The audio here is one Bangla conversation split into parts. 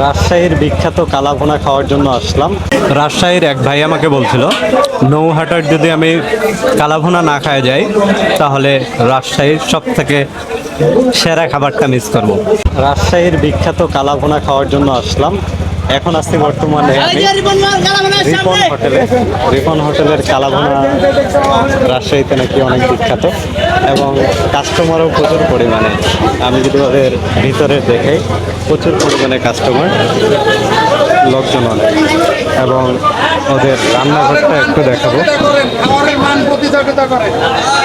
রাজশাহীর বিখ্যাত কালাভোনা খাওয়ার জন্য আসলাম। রাজশাহীর এক ভাই আমাকে বলছিল, নৌহাটার যদি আমি কালাভোনা না খায় যাই, তাহলে রাজশাহীর সব থেকে সেরা খাবারটা মিস করব। রাজশাহীর বিখ্যাত কালাভোনা খাওয়ার জন্য আসলাম। এখন আসছি বর্তমানে রিপন হোটেলে। রিপন হোটেলের কালাভুনা রাজশাহীতে নাকি অনেক বিখ্যাত এবং কাস্টমারও প্রচুর পরিমাণে। আমি যদি ওদের ভিতরে দেখে প্রচুর পরিমাণে কাস্টমার লোকজন অনেক। এবং ওদের রান্নাঘরটা একটু দেখাবো।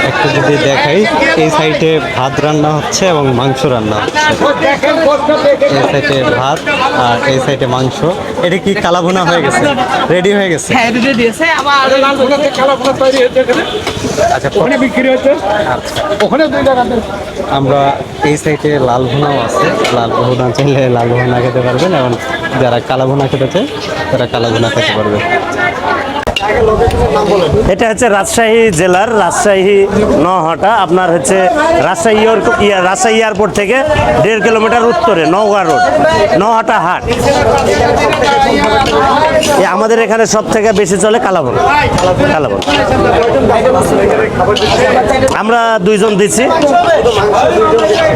একটু যদি দেখাই এই সাইডে ভাত রান্না হচ্ছে এবং মাংস রান্না হচ্ছে। এই সাইডে ভাত আর এই সাইডে মাংস। এটা কি কালাভুনা হয়ে গেছে? রেডি হয়ে গেছে? হ্যাঁ এটা দিয়েছে। আবার আচ্ছা ওখানে বিক্রি হচ্ছে ওখানে দুই টাকা আমরা এই সাইডে লাল ভুনাও আছে। লাল ভুনা চাইলে লাল ভুনা খেতে পারবেন এবং যারা কালা ভুনা খেতে চায় তারা কালা ভুনা খেতে পারবে। এটা হচ্ছে রাজশাহী জেলার রাজশাহী নহাটা। আপনার হচ্ছে রাজশাহী এয়ার- ইয়া- রাজশাহী এয়ারপোর্ট থেকে দেড় কিলোমিটার উত্তরে নওগাঁ রোড, নহাটা হাট। আমাদের এখানে সব থেকে বেশি চলে কালাবন। কালাবন। আমরা দুইজন দিচ্ছি।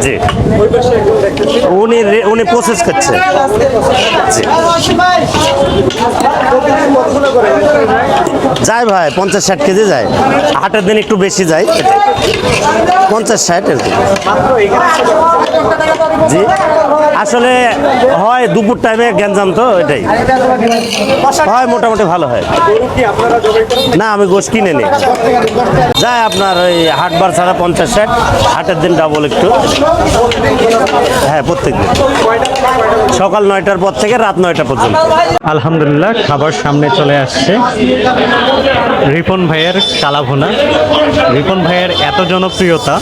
জি। উনি উনি প্রসেস করছে। জি। যায় ভাই, পঞ্চাশ ষাট কেজি যায়। হাটের দিন একটু বেশি যায় পঞ্চাশ ষাট জি। আসলে হয় দুপুর টাইমে গ্যাঞ্জাম তো, এটাই। হয় মোটামুটি ভালো হয়। না, আমি গোশ কিনে নিই। যায় আপনার ওই হাটবার ছাড়া পঞ্চাশ ষাট, হাটের দিন ডাবল একটু। হ্যাঁ প্রত্যেক দিন। সকাল নয়টার পর থেকে রাত নয়টা পর্যন্ত। আলহামদুলিল্লাহ, খাবার সামনে চলে আসছে। রিপন ভাইয়ের কালাভোনা রিপন ভাইয়ের এত জনপ্রিয়তা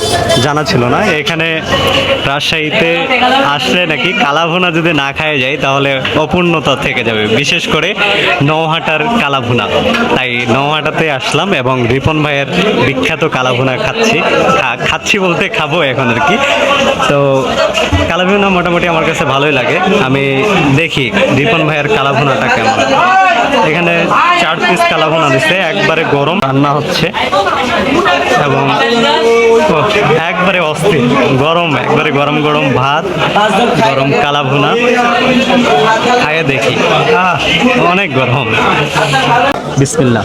জানা ছিল না। এখানে রাজশাহীতে আসলে নাকি কালাভুনা যদি না খায় যায়, তাহলে অপূর্ণতা থেকে যাবে। বিশেষ করে নৌহাটার কালাভুনা। তাই নৌহাটাতে আসলাম এবং রিপন ভাইয়ের বিখ্যাত কালাভুনা খাচ্ছি। খাচ্ছি বলতে খাব এখন আর কি। তো কালাভুনা মোটামুটি আমার কাছে ভালোই লাগে। আমি দেখি রিপন ভাইয়ের কালাভুনাটা কেমন। এখানে চার পিস কালাভুনা দিচ্ছে একবারে গরম। রান্না হচ্ছে। এবং গরম একবারে গরম গরম ভাত গরম কালাভুনা। খাইয়ে দেখি। অনেক গরম। বিসমিল্লা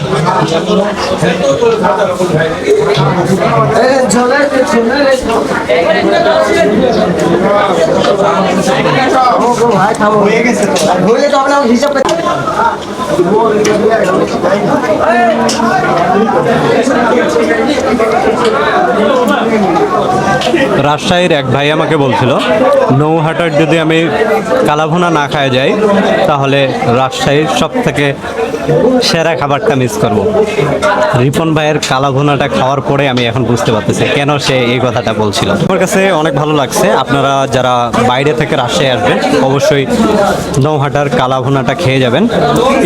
রাজশাহীর এক ভাই আমাকে বলছিল, নৌহাটার যদি আমি কালাভুনা না খায় যাই, তাহলে রাজশাহীর সব থেকে সেরা খাবারটা মিস করব। রিপন ভাইয়ের কালাভুনাটা খাওয়ার পরে আমি এখন বুঝতে পারতেছি কেন সে এই কথাটা বলছিল। আমার কাছে অনেক ভালো লাগছে, আপনারা যারা বাইরে থেকে রাজশাহী আসবেন, অবশ্যই নৌহাটার কালাভুনাটা খেয়ে যাবেন।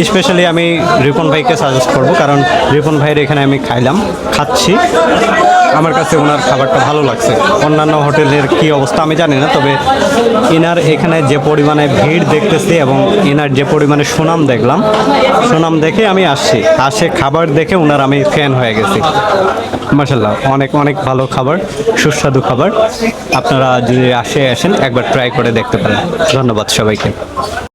স্পেশালি আমি রিপন ভাইকে সাজেস্ট করব, কারণ রিপন ভাইয়ের এখানে আমি খাইলাম, খাচ্ছি। আমার কাছে ওনার খাবারটা ভালো লাগছে। অন্যান্য হোটেলের কি অবস্থা আমি জানি না, তবে এনার এখানে যে পরিমাণে ভিড় দেখতেছি এবং এনার যে পরিমাণে সুনাম দেখলাম, সুনাম দেখে আমি আসছি। আসে খাবার দেখে ওনার আমি ফ্যান হয়ে গেছি। মাসাল্লাহ অনেক অনেক ভালো খাবার, সুস্বাদু খাবার। আপনারা যদি আসে, আসেন, একবার ট্রাই করে দেখতে পারেন। ধন্যবাদ সবাইকে।